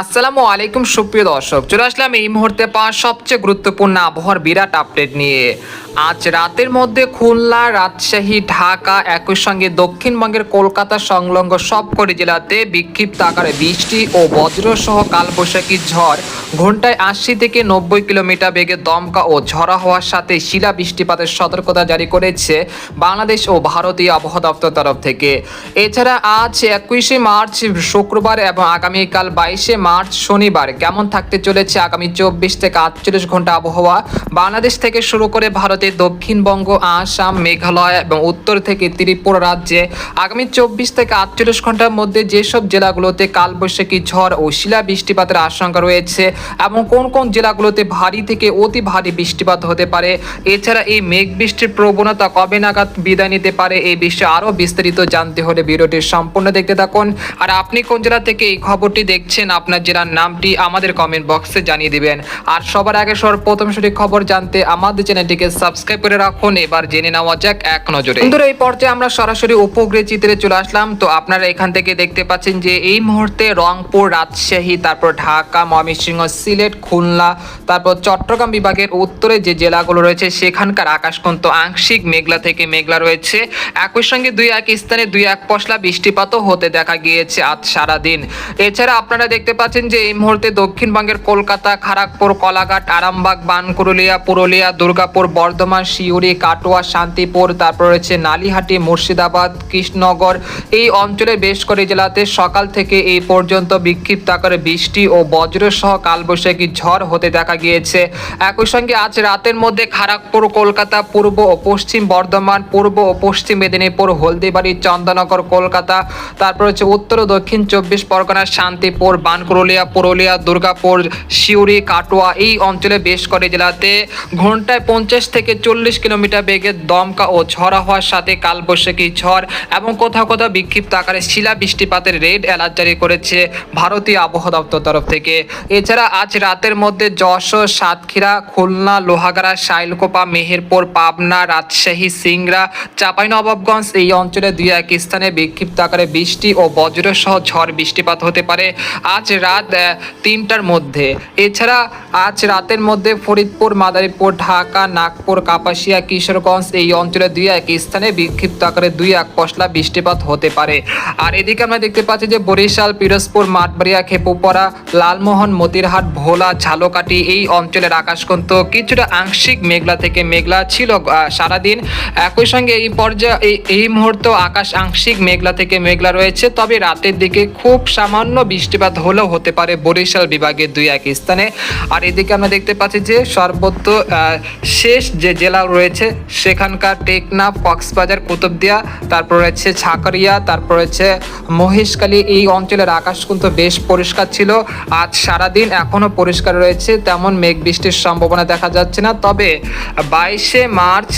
আসসালামু আলাইকুম, সুপ্রিয় দর্শক। চলে আসলাম এই মুহূর্তে পাওয়া সবচেয়ে গুরুত্বপূর্ণ আবহাওয়ার বিরাট আপডেট নিয়ে। আজ রাতের মধ্যে খুলনা, রাজশাহী, ঢাকা একই সঙ্গে দক্ষিণবঙ্গের কলকাতা সংলগ্ন সবকটি জেলাতে বিক্ষিপ্ত আকারে বৃষ্টি ও বজ্রসহ কালবৈশাখী ঝড় ঘন্টায় আশি থেকে নব্বই কিলোমিটার বেগে দমকা ও ঝড়া হওয়ার সাথে শিলা বৃষ্টিপাতের সতর্কতা জারি করেছে বাংলাদেশ ও ভারতীয় আবহাওয়া দপ্তর তরফ থেকে। এছাড়া আজ একুশে মার্চ, শুক্রবার এবং আগামীকাল বাইশে মার্চ, শনিবার কেমন থাকতে চলেছে আগামী চব্বিশ থেকে আটচল্লিশ ঘণ্টা আবহাওয়া? বাংলাদেশ থেকে শুরু করে ভারতের দক্ষিণবঙ্গ, আসাম, মেঘালয় এবং উত্তর থেকে ত্রিপুরা রাজ্যে আগামী চব্বিশ থেকে আটচল্লিশ ঘণ্টার মধ্যে যেসব জেলাগুলোতে কালবৈশাখী ঝড় ও শিলা বৃষ্টিপাতের আশঙ্কা রয়েছে এবং কোন কোন জেলাগুলোতে ভারী থেকে অতি ভারী বৃষ্টিপাত হতে পারে, এছাড়া এই মেঘ বৃষ্টির প্রবণতা কবে নাগাদ বিদায় নিতে পারে এই বিষয়ে আরও বিস্তারিত জানতে হলে ভিডিওটি সম্পূর্ণ দেখতে থাকুন। আর আপনি কোন জেলা থেকে এই খবরটি দেখছেন, আপনার জেলার নামটি আমাদের কমেন্ট বক্সে জানিয়ে দিবেন। আর সবার আগে সর্বপ্রথম সঠিক খবর জানতে আমাদের চ্যানেলটিকে সাবস্ক্রাইব করে রাখুন। এবার জেনে নেওয়া যাক এক নজরে। বন্ধুরা, এই পর্যায়ে আমরা সরাসরি উপগ্রহ চিত্রে চলে আসলাম। তো আপনারা এখান থেকে দেখতে পাচ্ছেন যে এই মুহূর্তে রংপুর, রাজশাহী, তারপর ঢাকা, ময়মনসিংহ, সিলেট, খুলনা, তারপর চট্টগ্রাম বিভাগের উত্তরে যে জেলাগুলো রয়েছে, সেখানকার আকাশ কিন্তু আংশিক মেঘলা থেকে মেঘলা রয়েছে। একই সঙ্গে দুই এক স্থানে দুই এক পশলা বৃষ্টিপাতও হতে দেখা গিয়েছে আজ সারাদিন। এছাড়া আপনারা দেখতে পাচ্ছেন যে এই মুহূর্তে দক্ষিণবঙ্গের কলকাতা খড়গপুর কলাঘাট, আরামবাগ বানকুরুলিয়া পুরুলিয়া, দুর্গাপুর, বর্ধমান শিউরি কাটোয়া, শান্তিপুর, তারপর রয়েছে নালিহাটি, মুর্শিদাবাদ, কৃষ্ণনগর। এই অঞ্চলের বেশ কয়েক জেলাতে সকাল থেকে এই পর্যন্ত বিক্ষিপ্ত আকারে বৃষ্টি ও বজ্রসহ কালবৈশাখী ঝড় হতে দেখা গিয়েছে। একই সঙ্গে আজ রাতের মধ্যে খড়গপুর কলকাতা, পূর্ব ও পশ্চিম বর্ধমান, পূর্ব ও পশ্চিম মেদিনীপুর, হলদিবাড়ি, চন্দননগর, কলকাতা, তারপর হচ্ছে উত্তর ও দক্ষিণ চব্বিশ পরগনা, শান্তিপুর বানকুরুলিয়া পুরুলিয়া পুরুলিয়া, দুর্গাপুর শিউরি কাটোয়া এই অঞ্চলে বেশ কয়েক জেলাতে ঘন্টায় পঞ্চাশ থেকে চল্লিশ কিলোমিটার বেগে দমকা ও ঝড়া হওয়ার সাথে কালবৈশাখী ঝড় এবং কোথাও কোথাও বিক্ষিপ্ত আকারে শিলা বৃষ্টিপাতের রেড অ্যালার্ট জারি করেছে ভারতীয় আবহাওয়া দপ্তর তরফ থেকে। এছাড়া আজ রাতের মধ্যে যশোর, সাতক্ষীরা, খুলনা, লোহাগাড়া, শাইলকোপা, মেহেরপুর, পাবনা, রাজশাহী, সিংড়া, চাঁপাইনবাবগঞ্জ এই অঞ্চলে দুই এক স্থানে বিক্ষিপ্ত আকারে বৃষ্টি ও বজ্রসহ ঝড় বৃষ্টিপাত হতে পারে। আজ রাত তিনটার মধ্যে। এছাড়া আজ রাতের মধ্যে ফরিদপুর, মাদারীপুর, ঢাকা, নাগপুর, কাপাসিয়া, কিশোরগঞ্জ এই অঞ্চলে দুই এক স্থানে বিক্ষিপ্ত আকারে দুই এক পশলা বৃষ্টিপাত হতে পারে। আর এদিকে আমরা দেখতে পাচ্ছি যে বরিশাল, পিরোজপুর, মাঠবাড়িয়া, খেপুপাড়া, লালমোহন, মতিরহাট, ভোলা, ঝালকাঠি এই অঞ্চলের আকাশ কিন্তু কিছুটা আংশিক মেঘলা থেকে মেঘলা ছিল সারাদিন। একই সঙ্গে এই পর্যায়ে এই এই মুহূর্তে আকাশ আংশিক মেঘলা থেকে মেঘলা রয়েছে। তবে রাতের দিকে খুব সামান্য বৃষ্টিপাত হলেও হতে পারে বরিশাল বিভাগের দুই এক স্থানে। আর এদিকে আমরা দেখতে পাচ্ছি যে সর্বত্র শেষ যে জেলা রয়েছে, সেখানকার টেকনাফ, কক্সবাজার, কুতুবদিয়া, তারপর রয়েছে ছাকরিয়া তারপর রয়েছে মহেশখালী। এই অঞ্চলের আকাশ কিন্তু বেশ পরিষ্কার ছিল। আজ সারাদিন এখনও পরিষ্কার রয়েছে, তেমন মেঘ বৃষ্টির সম্ভাবনা দেখা যাচ্ছে না। তবে বাইশে মার্চ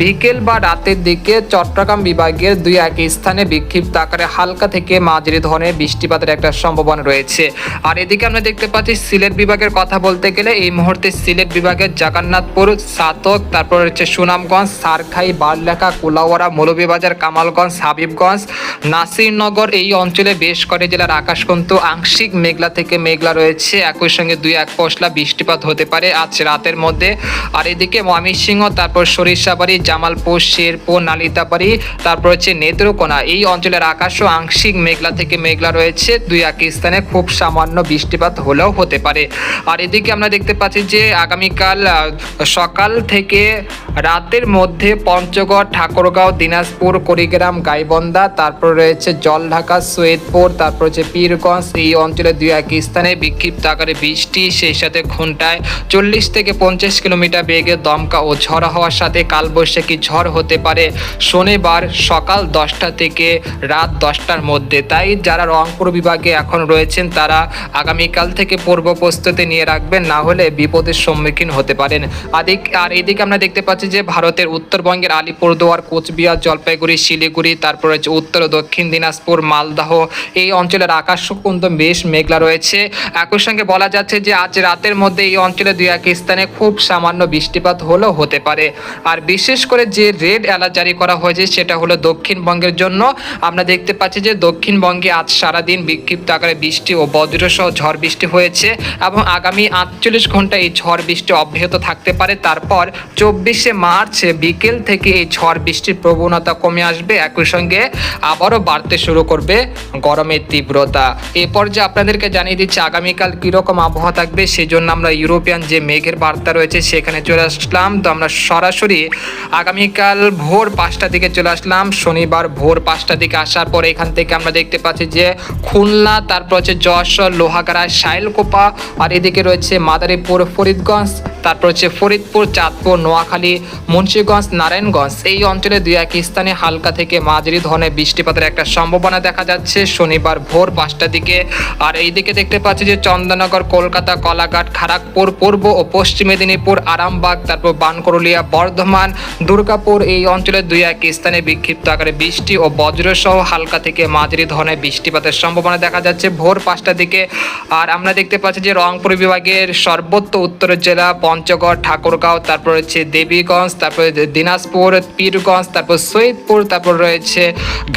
বিকেল বা রাতের দিকে চট্টগ্রাম বিভাগের দুই এক স্থানে বিক্ষিপ্ত আকারে হালকা থেকে মাঝারি ধরনের বৃষ্টিপাতের একটা সম্ভাবনা রয়েছে। আর এদিকে আমরা দেখতে পাচ্ছি সিলেট বিভাগের কথা বলতে গেলে এই মুহূর্তে সিলেট বিভাগের জগন্নাথপুর, সাতক, তারপর হচ্ছে সুনামগঞ্জ, সারখাই, বারলেখা কুলাওয়ারা মৌলভীবাজার, কামালগঞ্জ, হাবিবগঞ্জ, নাসিরনগর এই অঞ্চলে বেশ কয়েক জেলার আকাশ কিন্তু আংশিক মেঘলা থেকে মেঘলা রয়েছে। একই সঙ্গে দুই এক পশলা বৃষ্টিপাত হতে পারে আজ রাতের মধ্যে। আর এদিকে ময়মনসিংহ, তারপর সরিষাবাড়ি, জামালপুর, শেরপুর, নালিতাবাড়ি, তারপর হচ্ছে নেত্রকোনা এই অঞ্চলের আকাশও আংশিক মেঘলা থেকে মেঘলা রয়েছে। দুই এক স্থানে খুব সামান্য বৃষ্টিপাত হলেও হতে পারে। আর এদিকে আমরা দেখতে পাচ্ছি যে আগামীকাল সকাল থেকে রাতের মধ্যে পঞ্চগড়, ঠাকুরগাঁও, দিনাজপুর, কুড়িগ্রাম, গাইবন্ধা, তারপর রয়েছে জলঢাকা, সৈয়দপুর, তারপর হচ্ছে পীরগঞ্জ, এই অঞ্চলে দুই এক স্থানে বিক্ষিপ্ত আকারে বৃষ্টি, সেই সাথে ঘন্টায় চল্লিশ থেকে পঞ্চাশ কিলোমিটার বেগে দমকা ও ঝড় হওয়ার সাথে কালবৈশাখী ঝড় হতে পারে। শনিবার সকাল দশটা থেকে রাত দশটার মধ্যে। তাই যারা রংপুর বিভাগে এখন রয়েছেন তারা আগামীকাল থেকে পূর্ব প্রস্তুতি নিয়ে রাখবেন, না হলে বিপদের সম্মুখীন হতে পারেন। আদিক, আর এদিকে আমরা দেখতে পাচ্ছি যে ভারতের উত্তরবঙ্গের আলিপুরদুয়ার, কোচবিহার, জলপাইগুড়ি, শিলিগুড়ি, তারপর উত্তর ও দক্ষিণ দিনাজপুর, মালদাহ, এই অঞ্চলের আকাশ বেশ মেঘলা রয়েছে। একই সঙ্গে বলা যাচ্ছে যে আজ রাতের মধ্যে এই অঞ্চলে দুই এক স্থানে খুব সামান্য বৃষ্টিপাত হলেও হতে পারে। আর বিশেষ করে যে রেড অ্যালার্ট জারি করা হয়েছে, সেটা হলো দক্ষিণবঙ্গের জন্য। আমরা দেখতে পাচ্ছি যে দক্ষিণবঙ্গে আজ সারাদিন বিক্ষিপ্ত আকারে বৃষ্টি ও বজ্রসহ ঝড় বৃষ্টি হয়েছে এবং আগামী আটচল্লিশ ঘণ্টা এই ঝড় বৃষ্টি অব্যাহত থাকতে পারে। তারপর চব্বিশে মার্চ বিকেল থেকে এই ঝড় বৃষ্টির প্রবণতা কমে আসবে। একই সঙ্গে আবারও বাড়তে শুরু করবে গরমের তীব্রতা। এই পর্যায়ে আপনাদেরকে জানিয়ে দিচ্ছি, আগামীকাল কীরকম আবহাওয়া থাকবে সেই জন্য আমরা ইউরোপিয়ান যে মেঘের বার্তা রয়েছে সেখানে চলে আসলাম। তো আমরা সরাসরি আগামীকাল ভোর পাঁচটার দিকে চলে আসলাম। শনিবার ভোর পাঁচটার দিকে আসার পর এখান থেকে আমরা দেখতে পাচ্ছি যে খুলনা, তারপর হচ্ছে যশোর লোহাগাড়া শাইলকোপা আর এদিকে রয়েছে মাদারীপুর ফরিদগঞ্জ তারপর হচ্ছে ফরিদপুর, চাঁদপুর, নোয়াখালী, মুন্সীগঞ্জ, নারায়ণগঞ্জ। এই অঞ্চলে দুই এক স্থানে হালকা থেকে মাঝারি ধরনের বৃষ্টিপাতের একটা সম্ভাবনা দেখা যাচ্ছে। শনিবার ভোর পাঁচটার দিকে। আর এইদিকে দেখতে পাচ্ছি যে চন্দননগর কলকাতা, কলাঘাট খড়গপুর পূর্ব ও পশ্চিম মেদিনীপুর, আরামবাগ, তারপর বানকরুলিয়া, বর্ধমান, দুর্গাপুর এই অঞ্চলে দুই এক স্থানে বিক্ষিপ্ত আকারে বৃষ্টি ও বজ্রসহ হালকা থেকে মাঝারি ধরনের বৃষ্টিপাতের সম্ভাবনা দেখা যাচ্ছে ভোর পাঁচটার দিকে। আর আমরা দেখতে পাচ্ছি যে রংপুর বিভাগের সর্বোচ্চ উত্তরের জেলা পঞ্চগড়, ঠাকুরগাঁও, তারপর হচ্ছে দেবীগঞ্জ, তারপর দিনাজপুর, পীরগঞ্জ, তারপর সৈয়দপুর, তারপর রয়েছে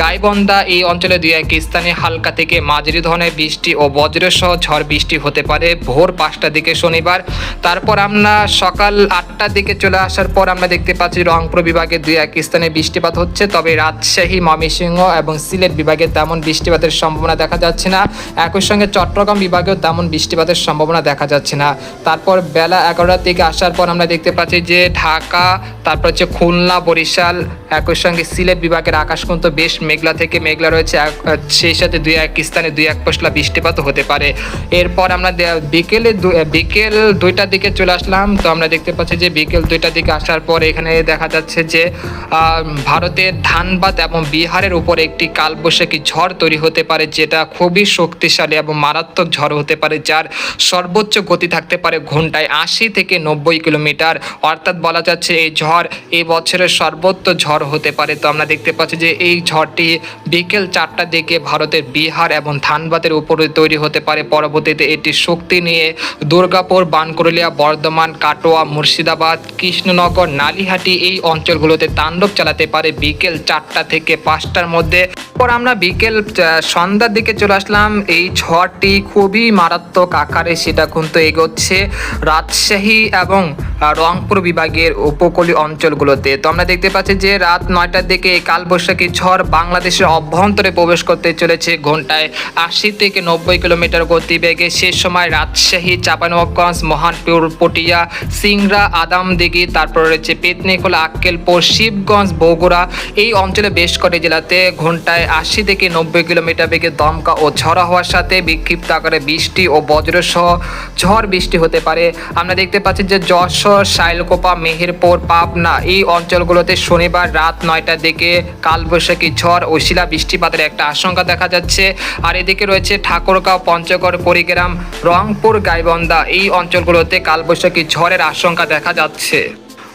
গাইবন্ধা। এই অঞ্চলে দুই এক স্থানে হালকা থেকে মাঝারি ধরনের বৃষ্টি ও বজ্রসহ ঝড় বৃষ্টি হতে পারে ভোর পাঁচটার দিকে শনিবার। তারপর আমরা সকাল আটটার দিকে চলে আসার পর আমরা দেখতে পাচ্ছি রংপুর বিভাগে দুই এক স্থানে বৃষ্টিপাত হচ্ছে, তবে রাজশাহী, ময়মনসিংহ এবং সিলেট বিভাগে তেমন বৃষ্টিপাতের সম্ভাবনা দেখা যাচ্ছে না। একই সঙ্গে চট্টগ্রাম বিভাগেও তেমন বৃষ্টিপাতের সম্ভাবনা দেখা যাচ্ছে না। তারপর বেলা এগারোটার দিকে আসার পর আমরা দেখতে পাচ্ছি যে ঢাকা, তারপর হচ্ছে খুলনা, বরিশাল, একই সঙ্গে সিলেট বিভাগের আকাশ কিন্তু বেশ মেঘলা থেকে মেঘলা রয়েছে। সেই সাথে দুই এক স্থানে দুই এক পশলা বৃষ্টিপাত হতে পারে। এরপর আমরা বিকেলে বিকেল দুইটার দিকে চলে আসলাম। তো আমরা দেখতে পাচ্ছি যে বিকেল দুইটার দিকে আসার পর এখানে দেখা যাচ্ছে যে ভারতের ধানবাদ এবং বিহারের উপরে একটি কালবৈশাখী ঝড় তৈরি হতে পারে, যেটা খুবই শক্তিশালী এবং মারাত্মক ঝড় হতে পারে, যার সর্বোচ্চ গতি থাকতে পারে ঘন্টায় আশি থেকে নব্বই কিলোমিটার। অর্থাৎ বলা যাচ্ছে এই ঝড় এই বছরের সর্বোচ্চ ঝড় হতে পারে। তো আমরা দেখতে পাচ্ছি যে এই ঝড়টি বিকেল চারটার দিকে ভারতের বিহার এবং ধানবাদের উপরে তৈরি হতে পারে। পরবর্তীতে এটি শক্তি নিয়ে দুর্গাপুর বানকুরলিয়া বর্ধমান, কাটোয়া, মুর্শিদাবাদ, কৃষ্ণনগর, নালিহাটি এই অঞ্চলগুলোতে তাণ্ডব চালাতে পারে বিকেল চারটা থেকে পাঁচটার মধ্যে। পর আমরা বিকেল সন্ধ্যার দিকে চলে আসলাম। এই ঝড়টি খুবই মারাত্মক আকারে সেটা কিন্তু এগোচ্ছে। রাজশাহী এবং রংপুর বিভাগের উপকূলীয় অঞ্চলগুলোতে। তো আমরা দেখতে পাচ্ছি যে রাত নয়টার দিকে এই কালবৈশাখী ঝড় বাংলাদেশের অভ্যন্তরে প্রবেশ করতে চলেছে। ঘন্টায় আশি থেকে নব্বই কিলোমিটার গতিবেগে। সে সময় রাজশাহী চাপানগঞ্জ মহানপুর, পটিয়া, সিংড়া, আদামদিঘি, তারপর রয়েছে পেতনিখোলা আক্কেলপুর, শিবগঞ্জ, বগুড়া। এই অঞ্চলে বেশ কটি জেলাতে ঘন্টায় আশি থেকে নব্বই কিলোমিটার বেগে দমকা ও ঝড়া হওয়ার সাথে বিক্ষিপ্ত আকারে বৃষ্টি ও বজ্রসহ ঝড় বৃষ্টি হতে পারে। আমরা দেখতে পাচ্ছি যে যশোর শাইলকোপা মেহেরপুর, পাবনা এই অঞ্চলগুলোতে শনিবার রাত নয়টার দিকে কালবৈশাখী ঝড় ও শিলা বৃষ্টিপাতের একটা আশঙ্কা দেখা যাচ্ছে। আর এদিকে রয়েছে ঠাকুরগাঁও, পঞ্চগড়, কুড়িগ্রাম, রংপুর গাইবন্দা এই অঞ্চলগুলোতে কালবৈশাখী ঝড়ের আশঙ্কা দেখা যাচ্ছে।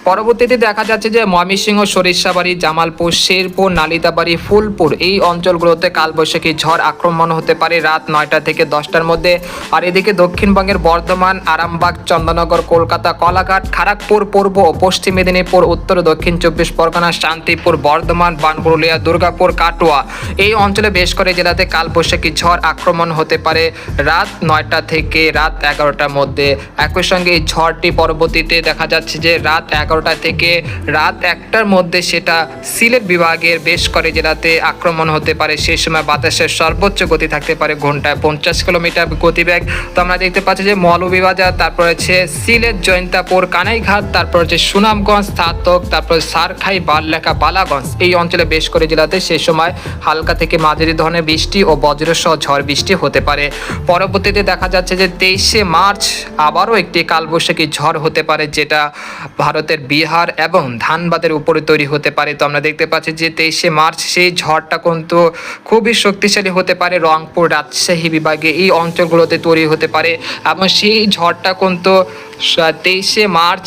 পরবর্তীতে দেখা যাচ্ছে যে ময়মনসিংহ, সরিষাবাড়ি, জামালপুর, শেরপুর, নালিতাবাড়ি, ফুলপুর এই অঞ্চলগুলোতে কালবৈশাখী ঝড় আক্রমণ হতে পারে রাত নয়টা থেকে দশটার মধ্যে। আর এদিকে দক্ষিণবঙ্গের বর্ধমান, আরামবাগ, চন্দননগর, কলকাতা, কলাঘাট খড়গপুর পূর্ব ও পশ্চিম মেদিনীপুর, উত্তর, দক্ষিণ চব্বিশ পরগনা, শান্তিপুর, বর্ধমান বানপুরুলিয়া দুর্গাপুর, কাটোয়া এই অঞ্চলে বেশ করে জেলাতে কালবৈশাখী ঝড় আক্রমণ হতে পারে রাত নয়টা থেকে রাত এগারোটার মধ্যে। একই সঙ্গে এই ঝড়টি পরবর্তীতে দেখা যাচ্ছে যে রাত এগারোটা থেকে রাত একটার মধ্যে সেটা সিলেট বিভাগের বেশ করে জেলাতে আক্রমণ হতে পারে। সেই সময় বাতাসের সর্বোচ্চ গতি থাকতে পারে ঘন্টায় পঞ্চাশ কিলোমিটার গতিবেগ। তো আমরা দেখতে পাচ্ছি যে মৌলভীবাজার, তারপর হচ্ছে সিলেট জয়ন্তাপুর কানাইঘাট, তারপর হচ্ছে সুনামগঞ্জ স্থাতক তারপর সারখাই, বারলেখা, বালাগঞ্জ এই অঞ্চলে বেশ করে জেলাতে সেই সময় হালকা থেকে মাঝারি ধরনের বৃষ্টি ও বজ্রসহ ঝড় বৃষ্টি হতে পারে। পরবর্তীতে দেখা যাচ্ছে যে তেইশে মার্চ আবারও একটি কালবৈশাখী ঝড় হতে পারে, যেটা ভারতের বিহার এবং ধানবাদের উপরে তৈরি হতে পারে। তো আমরা দেখতে পাচ্ছি যে তেইশে মার্চ সেই ঝড়টা কিন্তু খুবই শক্তিশালী হতে পারে রংপুর রাজশাহী বিভাগে। এই অঞ্চলগুলোতে তৈরি হতে পারে এবং সেই ঝড়টা কিন্তু তেইশে মার্চ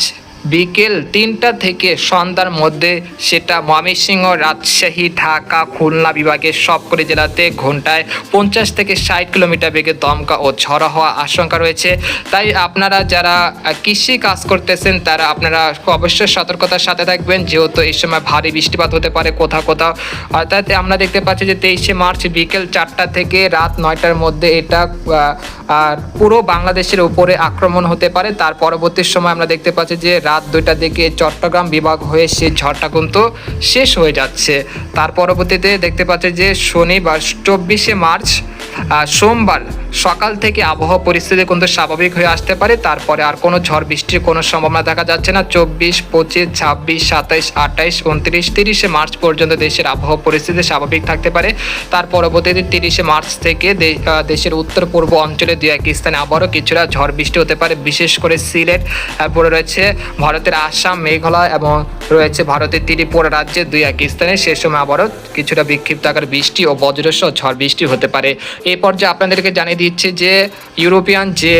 বিকেল তিনটা থেকে সন্ধ্যার মধ্যে সেটা ময়মনসিংহ, রাজশাহী, ঢাকা, খুলনা বিভাগের সবকটি জেলাতে ঘন্টায় পঞ্চাশ থেকে ষাট কিলোমিটার বেগে দমকা ও ঝড়ো হওয়া আশঙ্কা রয়েছে। তাই আপনারা যারা কৃষি কাজ করতেছেন, তারা আপনারা অবশ্যই সতর্কতার সাথে থাকবেন। যেহেতু এই সময় ভারী বৃষ্টিপাত হতে পারে কোথাও কোথাও। অর্থাৎ আমরা দেখতে পাচ্ছি যে তেইশে মার্চ বিকেল চারটা থেকে রাত নয়টার মধ্যে এটা পুরো বাংলাদেশের উপরে আক্রমণ হতে পারে। তার পরবর্তী সময় আমরা দেখতে পাচ্ছি যে রাত দুইটা দিকে চট্টগ্রাম বিভাগ হয়ে সে ঝড়টা কিন্তু শেষ হয়ে যাচ্ছে। তার পরবর্তীতে দেখতে পাচ্ছে যে শনিবার, চব্বিশে মার্চ সোমবার সকাল থেকে আবহাওয়া পরিস্থিতি কিন্তু স্বাভাবিক হয়ে আসতে পারে। তারপরে আর কোনো ঝড় বৃষ্টির কোনো সম্ভাবনা দেখা যাচ্ছে না। চব্বিশ, পঁচিশ, ছাব্বিশ, সাতাইশ, আঠাইশ, উনত্রিশ, তিরিশে মার্চ পর্যন্ত দেশের আবহাওয়া পরিস্থিতি স্বাভাবিক থাকতে পারে। তার পরবর্তীতে তিরিশে মার্চ থেকে দেশের উত্তর, পূর্ব অঞ্চলে দু এক স্থানে আবারও কিছুটা ঝড় বৃষ্টি হতে পারে, বিশেষ করে সিলেট, তারপরে রয়েছে ভারতের আসাম, মেঘালয় এবং রয়েছে ভারতের ত্রিপুরা রাজ্যে দুই এক স্থানে সে সময় আবারও কিছুটা বিক্ষিপ্ত আকার বৃষ্টি ও বজ্রসহ ঝড় বৃষ্টি হতে পারে। এই পর্যায়ে আপনাদেরকে জানিয়ে দিচ্ছে যে ইউরোপিয়ান যে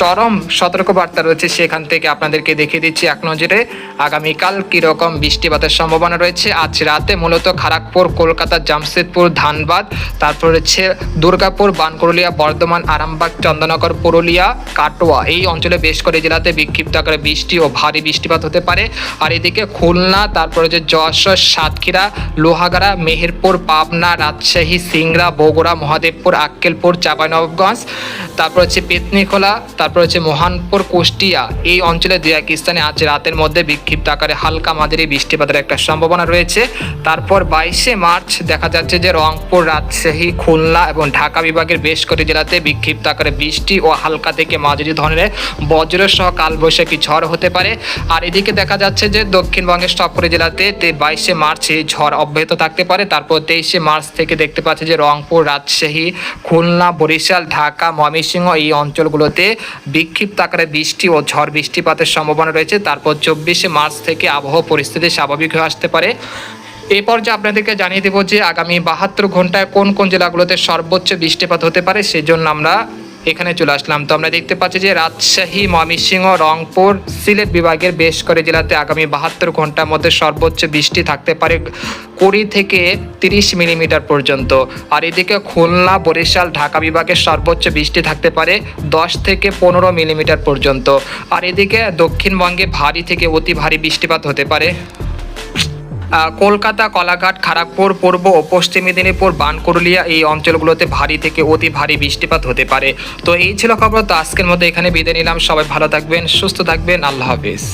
চরম সতর্কবার্তা রয়েছে সেখান থেকে আপনাদেরকে দেখিয়ে দিচ্ছি এক নজরে আগামীকাল কীরকম বৃষ্টিপাতের সম্ভাবনা রয়েছে। আজ রাতে মূলত খড়গপুর কলকাতা, জামশেদপুর, ধানবাদ, তারপর রয়েছে দুর্গাপুর বানকুরুলিয়া বর্ধমান, আরামবাগ, চন্দননগর, পুরুলিয়া, কাটোয়া। এই অঞ্চলে বেশ করে জেলাতে বিক্ষিপ্ত আকারে বৃষ্টি ও ভারী বৃষ্টিপাত হতে পারে। আর এদিকে খুলনা, তারপরে যে যশোর, সাতক্ষীরা, লোহাগাড়া, মেহেরপুর, পাবনা, রাজশাহী, সিংড়া, বগুড়া, মহাদেবপুর, আক্কেলপুর চাঁপাইনবাবগঞ্জ তারপর হচ্ছে পেতনিখোলা, তারপর হচ্ছে মোহানপুর, কুষ্টিয়া। এই অঞ্চলে দু এক স্থানে আজ রাতের মধ্যে বিক্ষিপ্ত আকারে হালকা মাঝারি বৃষ্টিপাতের একটা সম্ভাবনা রয়েছে। তারপর বাইশে মার্চ দেখা যাচ্ছে যে রংপুর, রাজশাহী, খুলনা এবং ঢাকা বিভাগের বেশ কটি জেলাতে বিক্ষিপ্ত আকারে বৃষ্টি ও হালকা থেকে মাঝারি ধরনের বজ্র সহ কালবৈশাখী ঝড় হতে পারে। আর এদিকে দেখা যাচ্ছে যে দক্ষিণবঙ্গের সবকটি জেলাতে বাইশে মার্চ এই ঝড় অব্যাহত থাকতে পারে। তারপর তেইশে মার্চ থেকে দেখতে পাচ্ছি যে রংপুর, রাজশাহী, খুলনা, বরিশাল ঢাকা, ময়মনসিংহ এই অঞ্চলগুলোতে বিক্ষিপ্ত আকারে বৃষ্টি ও ঝড় বৃষ্টিপাতের সম্ভাবনা রয়েছে। তারপর চব্বিশে মার্চ থেকে আবহাওয়া পরিস্থিতি স্বাভাবিক হয়ে আসতে পারে। এই পর্যায়ে আপনাদেরকে জানিয়ে দেবো যে আগামী বাহাত্তর ঘন্টায় কোন কোন জেলাগুলোতে সর্বোচ্চ বৃষ্টিপাত হতে পারে, সেজন্য আমরা এখানে চলে আসলাম। তো আমরা দেখতে পাচ্ছি যে রাজশাহী, ময়মনসিংহ, রংপুর, সিলেট বিভাগের বেশ করে জেলাতে আগামী বাহাত্তর ঘণ্টার মধ্যে সর্বোচ্চ বৃষ্টি থাকতে পারে কুড়ি থেকে তিরিশ মিলিমিটার পর্যন্ত। আর এদিকে খুলনা, বরিশাল, ঢাকা বিভাগের সর্বোচ্চ বৃষ্টি থাকতে পারে দশ থেকে পনেরো মিলিমিটার পর্যন্ত। আর এদিকে দক্ষিণবঙ্গে ভারী থেকে অতি ভারী বৃষ্টিপাত হতে পারে। কলকাতা, কলাঘাট খড়গপুর পূর্ব ও পশ্চিম মেদিনীপুর বানকুরুলিয়া এই অঞ্চলগুলোতে ভারী থেকে অতি ভারী বৃষ্টিপাত হতে পারে। তো এই ছিল খবর, তো আজকের মধ্যে এখানে বিদায় নিলাম। সবাই ভালো থাকবেন, সুস্থ থাকবেন। আল্লাহ হাফিজ।